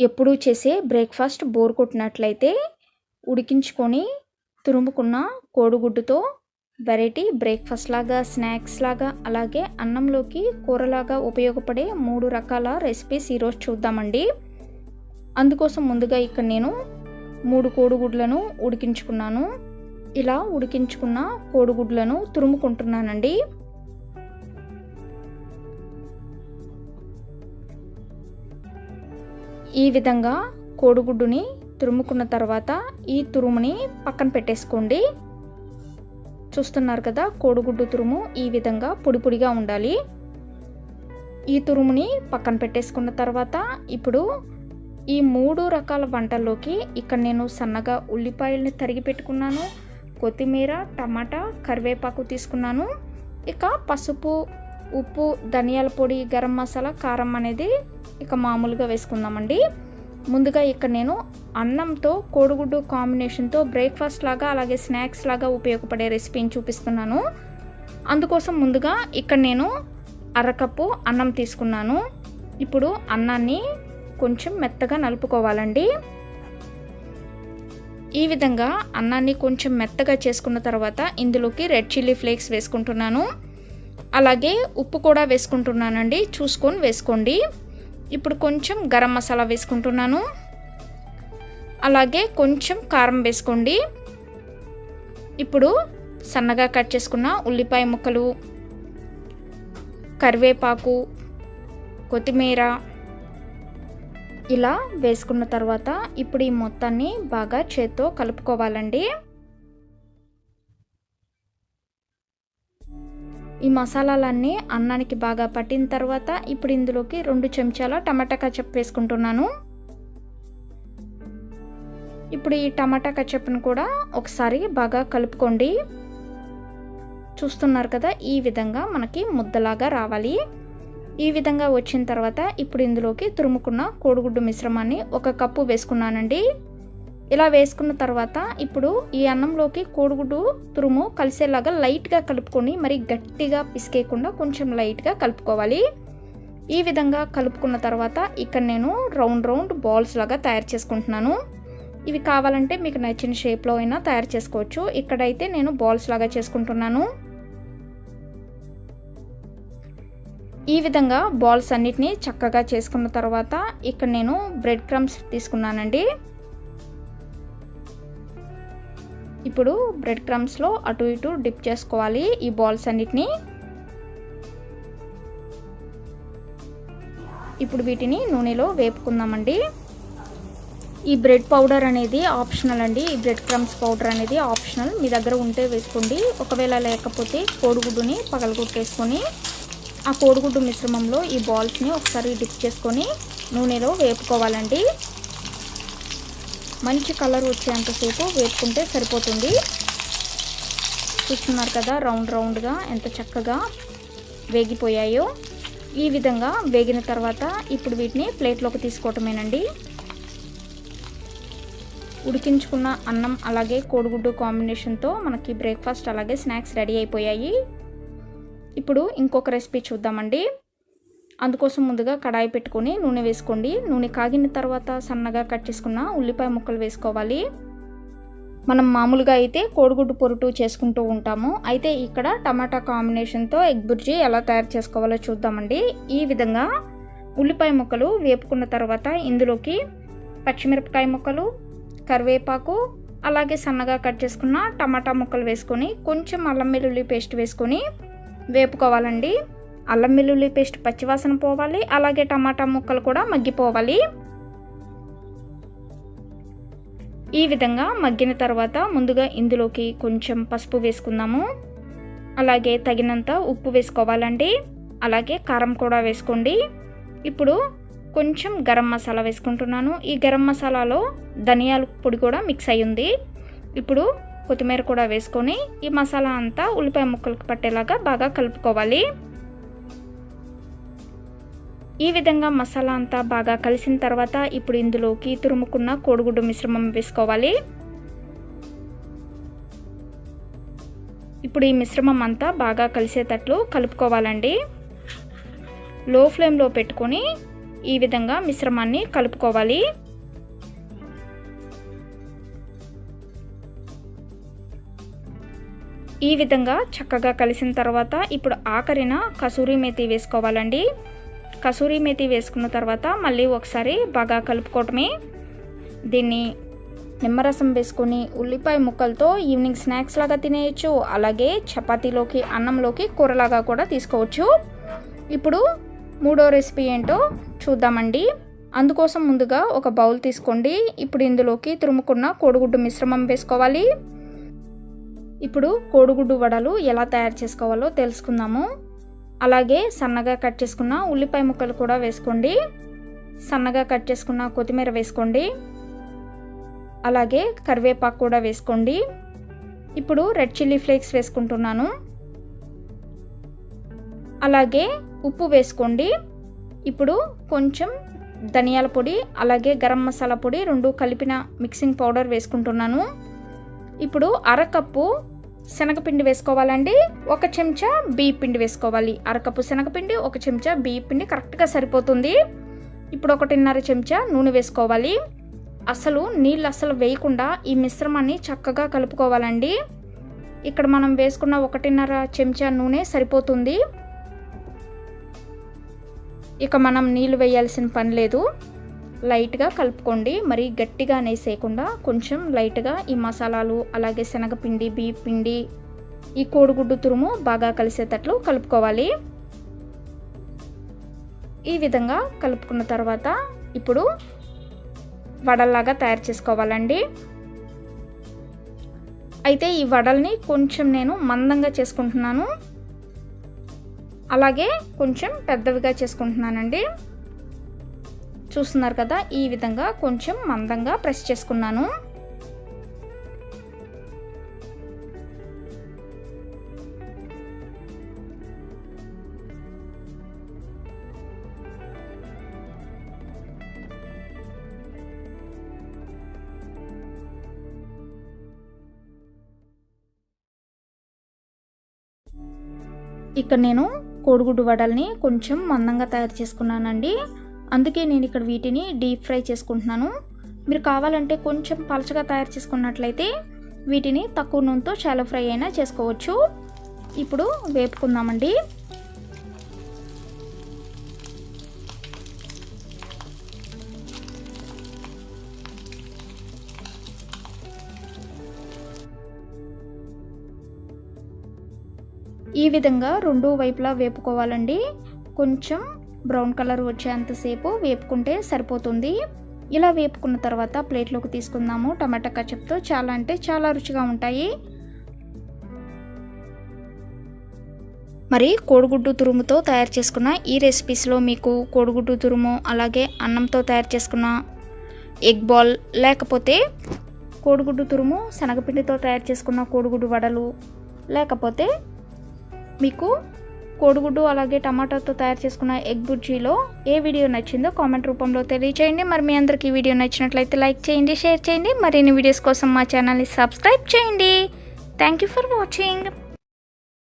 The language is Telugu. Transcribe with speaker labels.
Speaker 1: ఎప్పుడూ చేసే బ్రేక్ఫాస్ట్ బోర్ కొట్టినట్లయితే ఉడికించుకొని తురుముకున్న కోడిగుడ్డుతో వెరైటీ బ్రేక్ఫాస్ట్ లాగా స్నాక్స్ లాగా అలాగే అన్నంలోకి కూరలాగా ఉపయోగపడే మూడు రకాల రెసిపీస్ ఈరోజు చూద్దామండి. అందుకోసం ముందుగా ఇక్కడ నేను మూడు కోడిగుడ్లను ఉడికించుకున్నాను. ఇలా ఉడికించుకున్న కోడిగుడ్లను తురుముకుంటున్నానండి. ఈ విధంగా కోడిగుడ్డుని తురుముకున్న తర్వాత ఈ తురుముని పక్కన పెట్టేసుకోండి. చూస్తున్నారు కదా కోడిగుడ్డు తురుము ఈ విధంగా పొడి పొడిగా ఉండాలి. ఈ తురుముని పక్కన పెట్టేసుకున్న తర్వాత ఇప్పుడు ఈ మూడు రకాల వంటల్లోకి ఇక్కడ నేను సన్నగా ఉల్లిపాయల్ని తరిగి పెట్టుకున్నాను కొత్తిమీర టమాటా కరివేపాకు తీసుకున్నాను. ఇక పసుపు ఉప్పు ధనియాల పొడి గరం మసాలా కారం అనేది ఇక మామూలుగా వేసుకుందామండి. ముందుగా ఇక్కడ నేను అన్నంతో కోడిగుడ్డు కాంబినేషన్తో బ్రేక్ఫాస్ట్ లాగా అలాగే స్నాక్స్ లాగా ఉపయోగపడే రెసిపీని చూపిస్తున్నాను. అందుకోసం ముందుగా ఇక్కడ నేను అరకప్పు అన్నం తీసుకున్నాను. ఇప్పుడు అన్నాన్ని కొంచెం మెత్తగా నలుపుకోవాలండి. ఈ విధంగా అన్నాన్ని కొంచెం మెత్తగా చేసుకున్న తర్వాత ఇందులోకి రెడ్ చిల్లీ ఫ్లేక్స్ వేసుకుంటున్నాను. అలాగే ఉప్పు కూడా వేసుకుంటున్నానండి. చూసుకొని వేసుకోండి. ఇప్పుడు కొంచెం గరం మసాలా వేసుకుంటున్నాను. అలాగే కొంచెం కారం వేసుకోండి. ఇప్పుడు సన్నగా కట్ చేసుకున్న ఉల్లిపాయ ముక్కలు కరివేపాకు కొత్తిమీర ఇలా వేసుకున్న తర్వాత ఇప్పుడు ఈ మొత్తాన్ని బాగా చేత్తో కలుపుకోవాలండి. ఈ మసాలాలన్నీ అన్నానికి బాగా పట్టిన తర్వాత ఇప్పుడు ఇందులోకి రెండు చెంచాల టమాటా కచప్ వేసుకుంటున్నాను. ఇప్పుడు ఈ టమాటా కచప్ను కూడా ఒకసారి బాగా కలుపుకోండి. చూస్తున్నారు కదా ఈ విధంగా మనకి ముద్దలాగా రావాలి. ఈ విధంగా వచ్చిన తర్వాత ఇప్పుడు ఇందులోకి తురుముకున్న కోడిగుడ్డు మిశ్రమాన్ని ఒక కప్పు వేసుకున్నానండి. ఇలా వేసుకున్న తర్వాత ఇప్పుడు ఈ అన్నంలోకి కోడిగుడ్డు తురుము కలిసేలాగా లైట్గా కలుపుకొని మరి గట్టిగా పిసికేయకుండా కొంచెం లైట్గా కలుపుకోవాలి. ఈ విధంగా కలుపుకున్న తర్వాత ఇక్కడ నేను రౌండ్ రౌండ్ బాల్స్ లాగా తయారు చేసుకుంటున్నాను. ఇవి కావాలంటే మీకు నచ్చిన షేప్లో అయినా తయారు చేసుకోవచ్చు. ఇక్కడైతే నేను బాల్స్ లాగా చేసుకుంటున్నాను. ఈ విధంగా బాల్స్ అన్నిటినీ చక్కగా చేసుకున్న తర్వాత ఇక్కడ నేను బ్రెడ్ క్రమ్స్ తీసుకున్నానండి. ఇప్పుడు బ్రెడ్ క్రమ్స్లో అటు ఇటు డిప్ చేసుకోవాలి ఈ బాల్స్ అన్నిటినీ. ఇప్పుడు వీటిని నూనెలో వేపుకుందామండి. ఈ బ్రెడ్ పౌడర్ అనేది ఆప్షనల్ అండి. ఈ బ్రెడ్ క్రమ్స్ పౌడర్ అనేది ఆప్షనల్. మీ దగ్గర ఉంటే వేసుకోండి. ఒకవేళ లేకపోతే కోడిగుడ్డుని పగలగొట్టేసుకొని ఆ కోడిగుడ్డు మిశ్రమంలో ఈ బాల్స్ని ఒకసారి డిప్ చేసుకొని నూనెలో వేపుకోవాలండి. మంచి కలర్ వచ్చేంతసేపు వేపుకుంటే సరిపోతుంది. చూస్తున్నారు కదా రౌండ్ రౌండ్గా ఎంత చక్కగా వేగిపోయాయో. ఈ విధంగా వేగిన తర్వాత ఇప్పుడు వీటిని ప్లేట్లోకి తీసుకోవటమేనండి. ఉడికించుకున్న అన్నం అలాగే కోడిగుడ్డు కాంబినేషన్తో మనకి బ్రేక్ఫాస్ట్ అలాగే స్నాక్స్ రెడీ అయిపోయాయి. ఇప్పుడు ఇంకొక రెసిపీ చూద్దామండి. అందుకోసం ముందుగా కడాయి పెట్టుకొని నూనె వేసుకోండి. నూనె కాగిన తర్వాత సన్నగా కట్ చేసుకున్న ఉల్లిపాయ ముక్కలు వేసుకోవాలి. మనం మామూలుగా అయితే కోడిగుడ్డు పొరుటు చేసుకుంటూ ఉంటాము. అయితే ఇక్కడ టమాటా కాంబినేషన్తో ఎగ్ బుర్జీ ఎలా తయారు చేసుకోవాలో చూద్దామండి. ఈ విధంగా ఉల్లిపాయ ముక్కలు వేపుకున్న తర్వాత ఇందులోకి పచ్చిమిరపకాయ ముక్కలు కరివేపాకు అలాగే సన్నగా కట్ చేసుకున్న టమాటా ముక్కలు వేసుకొని కొంచెం అల్లం వెల్లుల్లి పేస్ట్ వేసుకొని వేపుకోవాలండి. అల్లం వెల్లుల్లి పేస్ట్ పచ్చివాసన పోవాలి అలాగే టమాటా ముక్కలు కూడా మగ్గిపోవాలి. ఈ విధంగా మగ్గిన తర్వాత ముందుగా ఇందులోకి కొంచెం పసుపు వేసుకుందాము. అలాగే తగినంత ఉప్పు వేసుకోవాలండి. అలాగే కారం కూడా వేసుకోండి. ఇప్పుడు కొంచెం గరం మసాలా వేసుకుంటున్నాను. ఈ గరం మసాలాలో ధనియాల పొడి కూడా మిక్స్ అయ్యింది. ఇప్పుడు కొత్తిమీర కూడా వేసుకొని ఈ మసాలా అంతా ఉల్లిపాయ ముక్కలకు పట్టేలాగా బాగా కలుపుకోవాలి. ఈ విధంగా మసాలా అంతా బాగా కలిసిన తర్వాత ఇప్పుడు ఇందులోకి తురుముకున్న కోడిగుడ్డు మిశ్రమం వేసుకోవాలి. ఇప్పుడు ఈ మిశ్రమం అంతా బాగా కలిసేటట్లు కలుపుకోవాలండి. లో ఫ్లేమ్లో పెట్టుకొని ఈ విధంగా మిశ్రమాన్ని కలుపుకోవాలి. ఈ విధంగా చక్కగా కలిసిన తర్వాత ఇప్పుడు ఆఖరిన కసూరి మేతి వేసుకోవాలండి. కసూరి మేతి వేసుకున్న తర్వాత మళ్ళీ ఒకసారి బాగా కలుపుకోవటమే. దీన్ని నిమ్మరసం వేసుకొని ఉల్లిపాయ ముక్కలతో ఈవినింగ్ స్నాక్స్ లాగా తినేయచ్చు. అలాగే చపాతీలోకి అన్నంలోకి కూరలాగా కూడా తీసుకోవచ్చు. ఇప్పుడు మూడో రెసిపీ ఏంటో చూద్దామండి. అందుకోసం ముందుగా ఒక బౌల్ తీసుకోండి. ఇప్పుడు ఇందులోకి తురుముకున్న కోడిగుడ్డు మిశ్రమం వేసుకోవాలి. ఇప్పుడు కోడిగుడ్డు వడలు ఎలా తయారు చేసుకోవాలో తెలుసుకుందాము. అలాగే సన్నగా కట్ చేసుకున్న ఉల్లిపాయ ముక్కలు కూడా వేసుకోండి. సన్నగా కట్ చేసుకున్న కొత్తిమీర వేసుకోండి. అలాగే కరివేపాకు కూడా వేసుకోండి. ఇప్పుడు రెడ్ చిల్లీ ఫ్లేక్స్ వేసుకుంటున్నాను. అలాగే ఉప్పు వేసుకోండి. ఇప్పుడు కొంచెం ధనియాల పొడి అలాగే గరం మసాలా పొడి రెండు కలిపిన మిక్సింగ్ పౌడర్ వేసుకుంటున్నాను. ఇప్పుడు అరకప్పు శనగపిండి వేసుకోవాలండి. ఒక చెంచా బియ్య పిండి వేసుకోవాలి. అరకప్పు శనగపిండి ఒక చెంచా బియ్య పిండి కరెక్ట్గా సరిపోతుంది. ఇప్పుడు ఒకటిన్నర చెంచా నూనె వేసుకోవాలి. అసలు నీళ్ళు అసలు వేయకుండా ఈ మిశ్రమాన్ని చక్కగా కలుపుకోవాలండి. ఇక్కడ మనం వేసుకున్న ఒకటిన్నర చెంచా నూనె సరిపోతుంది. ఇక మనం నీళ్ళు వేయాల్సిన పని లేదు. లైట్గా కలుపుకోండి. మరి గట్టిగా నేసేయకుండా కొంచెం లైట్గా ఈ మసాలాలు అలాగే శనగపిండి బియ్య పిండి ఈ కోడిగుడ్డు తురుము బాగా కలిసేటట్లు కలుపుకోవాలి. ఈ విధంగా కలుపుకున్న తర్వాత ఇప్పుడు వడల్లాగా తయారు చేసుకోవాలండి. అయితే ఈ వడల్ని కొంచెం నేను మందంగా చేసుకుంటున్నాను. అలాగే కొంచెం పెద్దవిగా చేసుకుంటున్నానండి. చూస్తున్నారు కదా ఈ విధంగా కొంచెం మందంగా ప్రెస్ చేసుకున్నాను. ఇక్కడ నేను కోడిగుడ్డు వడల్ని కొంచెం మందంగా తయారు చేసుకున్నానండి. అందుకే నేను ఇక్కడ వీటిని డీప్ ఫ్రై చేసుకుంటున్నాను. మీరు కావాలంటే కొంచెం పలచగా తయారు చేసుకున్నట్లయితే వీటిని తక్కువ నూనెతో చాలా ఫ్రై అయినా చేసుకోవచ్చు. ఇప్పుడు వేపుకుందామండి. ఈ విధంగా రెండు వైపులా వేపుకోవాలండి. కొంచెం బ్రౌన్ కలర్ వచ్చేంతసేపు వేపుకుంటే సరిపోతుంది. ఇలా వేపుకున్న తర్వాత ప్లేట్లోకి తీసుకుందాము. టమాటా కచప్తో చాలా అంటే చాలా రుచిగా ఉంటాయి. మరి కోడిగుడ్డు తురుముతో తయారు చేసుకున్న ఈ రెసిపీస్లో మీకు కోడిగుడ్డు తురుము అలాగే అన్నంతో తయారు చేసుకున్న ఎగ్ బాల్ లేకపోతే కోడిగుడ్డు తురుము శనగపిండితో తయారు చేసుకున్న కోడిగుడ్డు వడలు లేకపోతే మీకు కోడిగుడ్డు అలాగే టమాటాతో తయారు చేసుకున్న ఎగ్ బుజ్జీలో ఏ వీడియో నచ్చిందో కామెంట్ రూపంలో తెలియచేయండి. మరి మీ అందరికీ వీడియో నచ్చినట్లయితే లైక్ చేయండి షేర్ చేయండి. మరిన్ని వీడియోస్ కోసం మా ఛానల్ని సబ్స్క్రైబ్ చేయండి. Thank you for watching